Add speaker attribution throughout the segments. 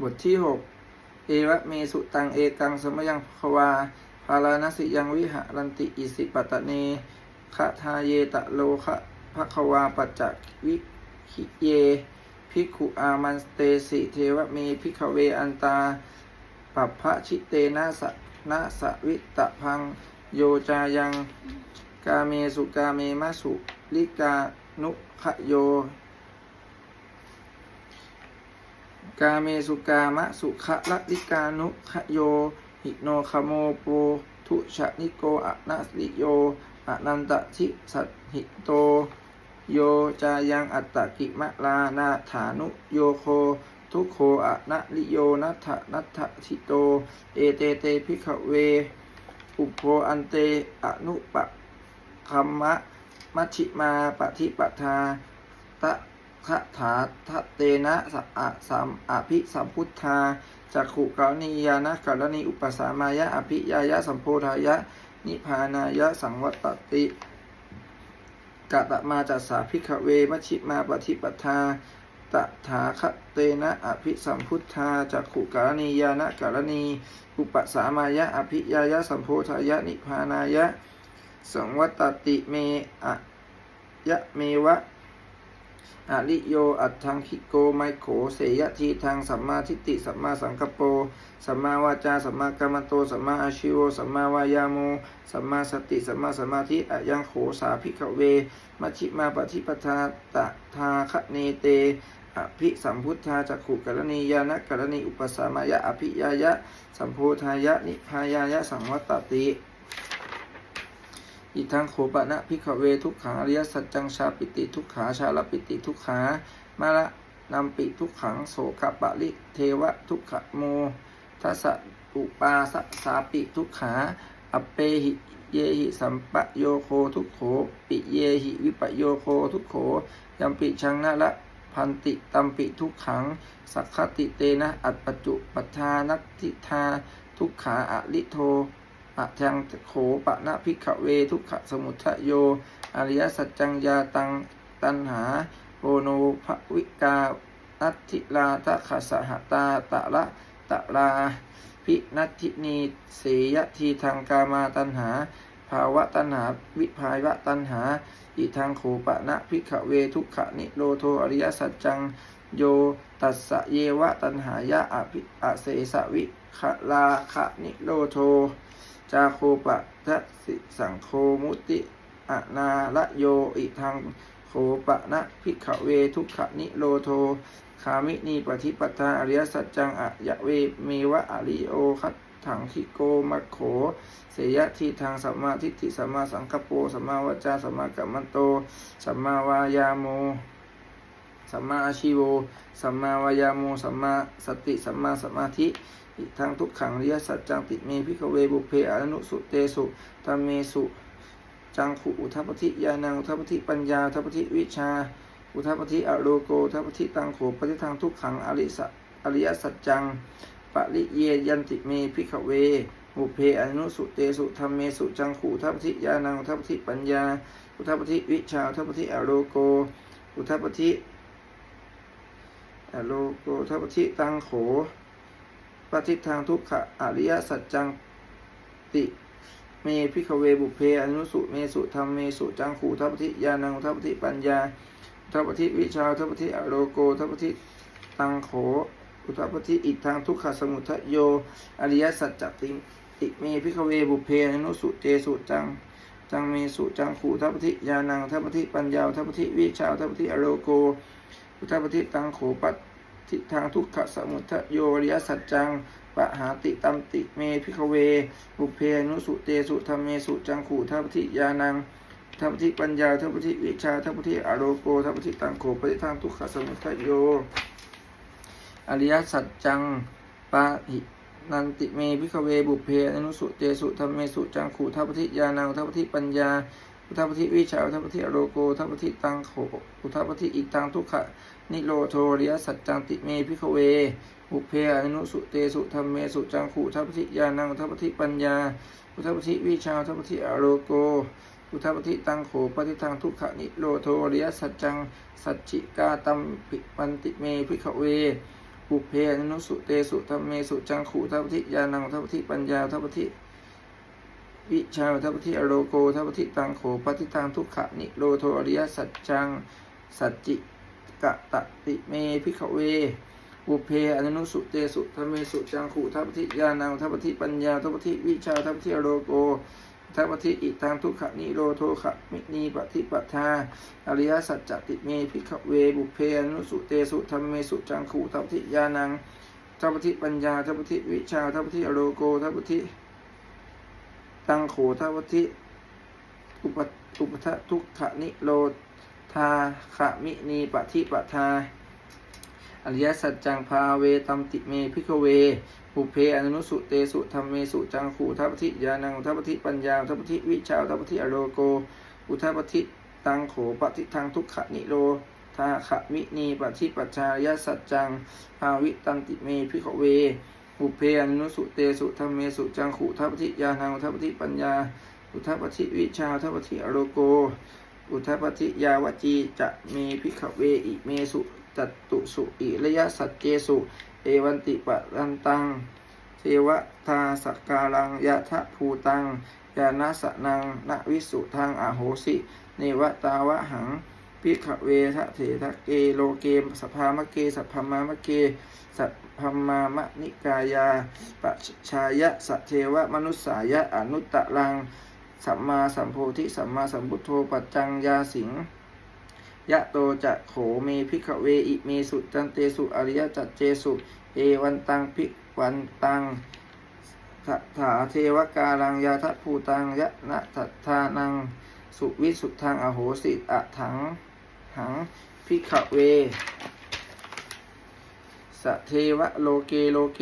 Speaker 1: บทที่หกเอวะเมสุตังเอกังสมยังควาภาลานสิยังวิหารันติอิสิปตะเนคะทาเยตะโลคะภควาปัจจวิคิเยภิกขุอามันเตสิเทวะเมภิกเวอันตาปัปพะชิเตนะสะนะสะวิตะพังโยจายัง กาเมสุกาเมมะสุลิกานุขโย กาเมสุกามะสุขะละลิกานุขโย หิโนคโมโปทุชะนิโกอะนัสลิโยอะนันตทิสัตหิโต โยจายังอัตตกิมะลานาฐานุโยโค ทุโคอะนะลิโยนัทนัทธะทิโต เอเตเตพิขเว อุโภอันเตอนุปะคัมมะมัชชิมาปฏิปทาตะ คถาทเตนะสะอะสัมอภิสัมพุทธาจักขุกรณียานะกรณีอุปสามายะอภิยายะสัมโพธายะ นิพพานายะสังวัตติกะตะมาจัสสาภิกขเวมชิมาปฏิปทาตถาคเตนะอภิสัมพุทธาจักขุกรณียานะกรณี อุปสามายะอภิยายะสัมโพธายะนิพพานายะสังวัตติเมอะยะเมวะ อริโยอัตถังคิโกไมโขเสยทีทางสัมมาทิฏฐิสัมมาสังกปรสัมมาวาจาสัมมากัมมันโตสัมมาอาชิวสัมมาวายาโมสัมมาสติสัมมาสมาธิอะยังโขสาภิกขเว มัชิมาปฏิปทาตะทาคเนเตอภิสัมพุทธาจักขุกรณียานะกรณีอุปสามายะอภิยายะ สัมโพธายะนิพพายายะสังวัตติ อิทังโขปะนะพิขเวทุกขาอริยสัจจังชาปิติทุกขาชาลปิติทุกขามาละนำปิทุกขังโสกปะลิเทวะทุกขโมทัสสุปาสสาปิทุกขาอเปหิเยหิสัมปะโยโคทุกโขปิเยหิวิปโยโคทุกโขยัมปิชังนะละพันติตัมปิทุกขัง สักขติเตนะอัตปจจุปัฏฐานัตติทาทุกขาอะลิโท อะทังโขปะนะพิกเวทุกขสมุทโย อริยสัจจังยาตังตันหาโอโนภวิกานัตถิลาตะขสหตาตะละตะลาพินัตถินีเสยทีทางกามาตันหา ภาวะตันหาวิภายวะตันหา อิทังโขปะนะพิกเวทุกขนิโรโทอริยสัจจังโยตัสเยวะตันหายะอภิอเสสวิขลาคะนิโรโท จาโคปะทะสิสังโคมุติอนาละโยอิทังโคปะนะพิกขเวทุกขนิโรโทคามินีปฏิปทาอริยสัจจังอะยะเวเมวะอริโอคัตถังคิโกมัคโข เสยะทีทางสัมมาทิฏฐิสัมมาสังกปรสัมมาวจาสัมมากัมมันโตสัมมาวายาโม สัมมาอาชิโว สัมมาวายาโม สัมมาสติ สัมมาสมาธิอิทังทุกขังอริยสัจจังติเมพิกเวบุเพอนุสุเตสุธรรมเมสุจังขุอุทัปปฏิยานังอุทัปปฏิปัญญา อุทัปปฏิวิชาอุทัปปฏิอโลโก อุทัปปฏิตังโขปฏิทางทุกขังอริสอริยสัจจังปริเยยันติเมพิขเวบุเพอนุสุเตสุธรรมเมสุจังขุอุทัปปฏิยานังอุทัปปฏิปัญญาอุทัปปฏิวิชาอุทัปปฏิอโลโกอุทัปปฏิ โลโกทัปปฏิตังโขปฏิทางทุกขะอริยสัจจังติเมพิขเวบุเพอนุสุเมสุธรรมเมสุจังขูทัพพิยานังทัพพิปัญญาทัพพิวิชาทัพพิอโลโกทัพพิตังโขอุทัพพิอิทางทุกขสมุทโยอริยสัจจติติเมพิขเวบุเพอนุสุเจสุจังจังเมสุจังขูทัพพิยานังทัพพิปัญญาทัพพิวิชาทัพพิอโลโก อุทัพพิตังโขปัติทางทุกขสมุทโยอริยสัจจังปะหาติตัมติเมพิขเว บุพเพนุสุเตสุธรรมเมสุจังขู่ทัพพิยานังทัพพิปัญญาทัพพิวิชาทัพพิอโรโกทัพพิตังโขปฏิทางทุกขสมุทโย อริยสัจจังปะหินันติเมพิขเวบุพเพอนุสุเตสุธรรมเมสุจังขู่ทัพพิยานังทัพพิปัญญา อุทัพพิวิชาอุทัพพิอโรโกทัพพิตังโขอุทัพพิอิตังทุกขนิโรโทริยสัจจังติเมพิขเวบุเพอนุสุเตสุธรรมเมสุจังขุทัพพิยานังทัพพิปัญญา อุทัพพิวิชาทัพพิอโรโกอุทัพพิตังโขปฏิทางทุกขนิโรโทริยสัจจังสัจจิกาตัมปิปันติเมพิขเวบปุเพอนุสุเตสุธรรมเมสุจังขุทัพพิยานังทัพพิปัญญาทัพพิ วิชาทัพพิอโรโกทัพพิตังโขปฏิตังทุกขะนิโรโทอริยสัจจัง สัจจิกะตติเมพิขเวปุเพอนุสุเตสุธรรมเมสุจังขุทัพพิยานังทัพพิปัญญาทัพพิวิชาทัพพิอโรโกทัพพิอิตังทุกขะนิโรโทขะมินีปฏิปทาอริยสัจจติเมพิขเว บุเพอนุสุเตสุธรรมเมสุจังขุทัพพิยานังทัพพิปัญญาทัพพิวิชาทัพพิอโรโกทัพพิ ตังโขทัพพิอุปอุปทะทุกขะนิโรธาขะมินีปฏิปทา อริยสัจจังพาเวตัมติเมพิกเวปุเพอนุสุเตสุธรรมเมสุจังขูทัพพิยานังทัพพิปัญญาทัพพิวิชาทัพพิอโรโก อุทัพพิตังโขปฏิทังทุกขนิโรธาขมินีปฏิปัจจายสัจจังภาวิตันติเมพิกเว ปุเพอนุสุเตสุธรรมเมสุจังขู่ทัพพิยานังทัพพิปัญญา อุทัพพิวิชาทัพพิอโรโก อุทัพพิยาวจีจะเมพิขเวอิเมสุจตุสุอิระยะสัจเจสุเอวันติปะรันตังเทวทาสกการังยะทะภูตังยานัสนังนวิสุทางอโหสิ เนวตาวะหัง พิขเวทะเถทะเกโลเกมสภามะเกสัพพมามะเกสัพพมามะนิกายาปะชายะสเทวะมนุสสายะอนุตตะลังสัมมาสัมโพธิสัมมาสัมพุทโธปัจจังยาสิงยะโตจะโขเมพิขเวอิเมสุจันเตสุอริยจัจเจสุเอวันตังพิกวันตังทัถาเทวการังยาทัภูตังยะนะทัทานัง สุวิสุทธังอโหสิอะถัง หังพิขเว สเทวะโลเกโลเก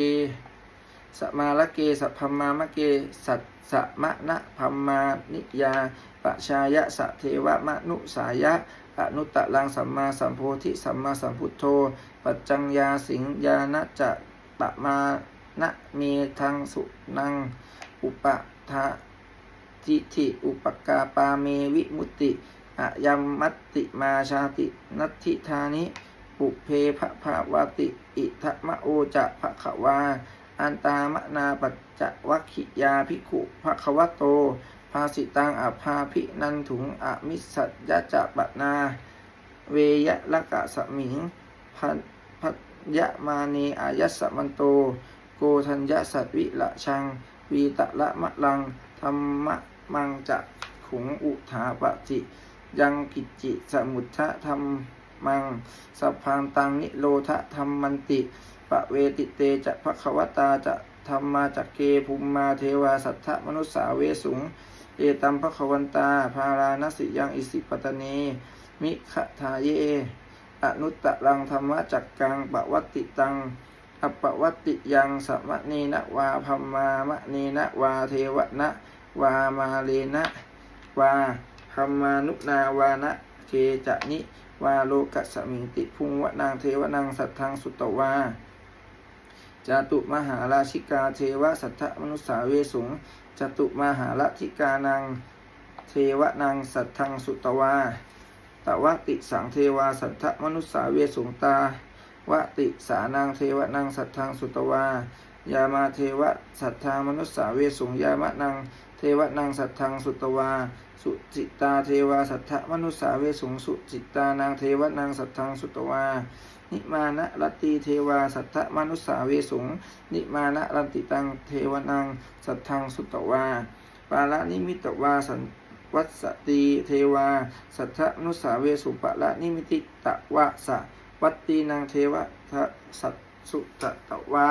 Speaker 1: สมาละเกสัพพมามะเก สัตสะมะนะพัมมานิยาปชายะสเทวะมนุสายะอนุตตะลังสัมมาสัมโพธิสัมมาสัมพุทโธ ปัจจังยาสิงยานะจะปะมานะเมทังสุนัง อุปะทะทิฐิอุปกาปาเมวิมุติ อะยัมมัตติมาชาติ นัตถิธานิ ปุเพภะภาวติ อิทะมะโอจะภะขวา อันตามะนาปัจจวัคคิยาภิกขุภะควะโต ภาสิตังอภาพินันถุงอมิสัจยะจะปนา เวยะละกะสมิงพันพัทยะมาเนอายัสมันโต โกทัญญะสัตวิละชัง วีตะละมะลังธรรมะมังจะขุงอุทาปะจิ ยังกิจจิสมุทะธรรมังสัพพังตังนิโรธธรรมมันติปะเวติเตจะภควตาจะธรรมาจักเกภุมมาเทวาสัทธมนุสสาเวสุงเอตัมภควันตา ภาราณสิยังอิสิปตเนมิขทาเย อนุตตะลังธรรมจักกังปวัตติตังอปวัตติยังสัมมะเนนะวาพัมมามะเนนะวาเทวนะ วามาเลนะ วา พัมมานุนาวานะเคจะนิวาโลกัสมิงติพุงวะนางเทวนังสัทธังสุตตวาจตุมหาราชิกาเทวสัทธมนุสาเวสุงจตุมหาราธิกานังเทวนังสัทธังสุตตวาตวติสังเทวาสัทธมนุสาเวสุงตาวติสานังเทวนังสัทธังสุตวา ยามาเทวสัทธามนุสสาเวสุงยามะนังเทวนังสัทธังสุตวา สุจิตตาเทวาสัทธมนุสสาเวสุงสุจิตตานางเทวนังสัทธังสุตวา นิมานะรตติเทวาสัทธมนุสสาเวสุงนิมานะรันติตังเทวนังสัทธังสุตวา ปาละนิมิตวาสันวัสติเทวา สัทธมนุสสาเวสุปะละนิมิติตะวะสะวัตตีนางเทวะทะสัตสุตตะวา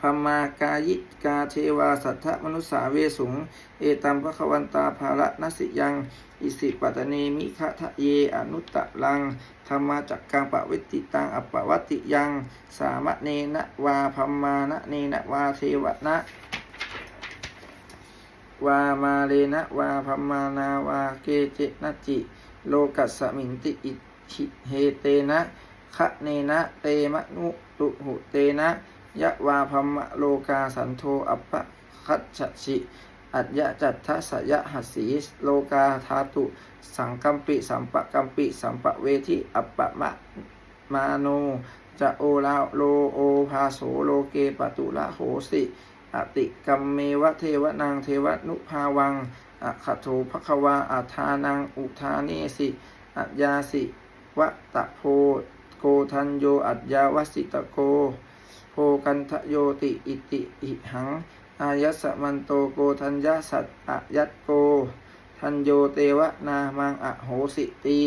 Speaker 1: พมากายิกาเทวาสัทธมนุสสาเวสุง เอตัมภควันตาภาละนสิยัง อิสิปัตเนมิคะทะเยอนุตตะลังธรรมาจักกังปะวิติตังอปวัตติยัง สามะเนนะวาพมมานะเนนะวาเทวะนะวามาเลนะวาพมานาวาเกเจนะจิ โลกัสสมิงติอิทิเฮเตนะคะเนนะเตมะนุตุหุเตนะ ยะวาพมะโลกาสันโทอัปปะคัจฉชิอัจยะจัตทัสยะหัสสีโลกาธาตุสังกัมปิสัมปะกัมปิสัมปะเวทิอัปปะมะมาโนจะโอลาโลโอภาโสโลเกปตุละโหสิอติกัมเมวะเทวนังเทวนุภาวังอะขโทภควาอาทานังอุทาเนสิอัญญาสิวะตะโพโกทันโยอัจยาวสิตะโก โพกันทะโยติอิติอิหัง อายัสมันโตโกทัญญาสัตอะยัตโก ทันโยเตวะนามังอะโหสิตี